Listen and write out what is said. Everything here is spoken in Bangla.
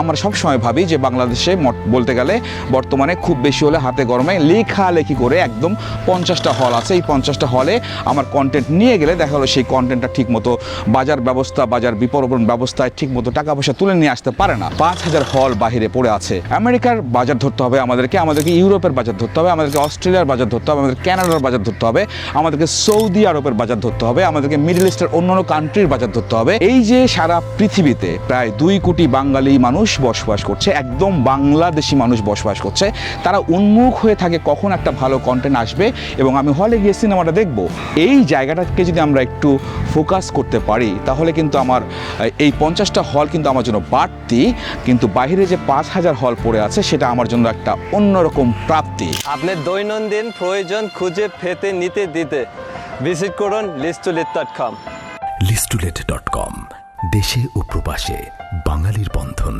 আমরা সবসময় ভাবি যে বাংলাদেশে বলতে গেলে বর্তমানে খুব বেশি হলে হাতে গরমে লেখালেখি করে একদম পঞ্চাশটা হল আছে। এই পঞ্চাশটা হলে আমার কন্টেন্ট নিয়ে গেলে দেখা হলো সেই কন্টেন্টটা ঠিক মতো বাজার ব্যবস্থা, বাজার বিপণন ব্যবস্থায় ঠিক মতো টাকা পয়সা তুলে নিয়ে আসতে পারে না। পাঁচ হাজার হল বাহিরে পড়ে আছে। আমেরিকার বাজার ধরতে হবে আমাদেরকে আমাদেরকে ইউরোপের বাজার ধরতে হবে, আমাদেরকে অস্ট্রেলিয়ার বাজার ধরতে হবে আমাদের ক্যানাডার বাজার ধরতে হবে, আমাদেরকে সৌদি আরবের বাজার ধরতে হবে, আমাদেরকে মিডল ইস্টের অন্যান্য কান্ট্রির বাজার ধরতে হবে। এই যে সারা পৃথিবীতে প্রায় দুই কোটি বাঙালি মানুষ বসবাস করছে একদম বাংলাদেশি মানুষ বসবাস করছে তারা উন্মুখ হয়ে থাকে কখন একটা ভালো কন্টেন্ট আসবে এবং আমি হলে গিয়ে সিনেমাটা দেখব। এই জায়গাটাকে যদি আমরা একটু ফোকাস করতে পারি তাহলে কিন্তু আমার এই পঞ্চাশটা হল কিন্তু আমার জন্য বাড়তি কিন্তু বাইরে যে পাঁচ হাজার হল পড়ে আছে সেটা আমার জন্য একটা অন্যরকম প্রাপ্তি। আপনার দৈনন্দিন প্রয়োজন খুঁজে পেতে নিতে দিতে ভিজিট করুন লিস্টুলিট ডট কম লিস্টুলেট ডট কম দেশে ও প্রবাসে বাঙালির বন্ধন।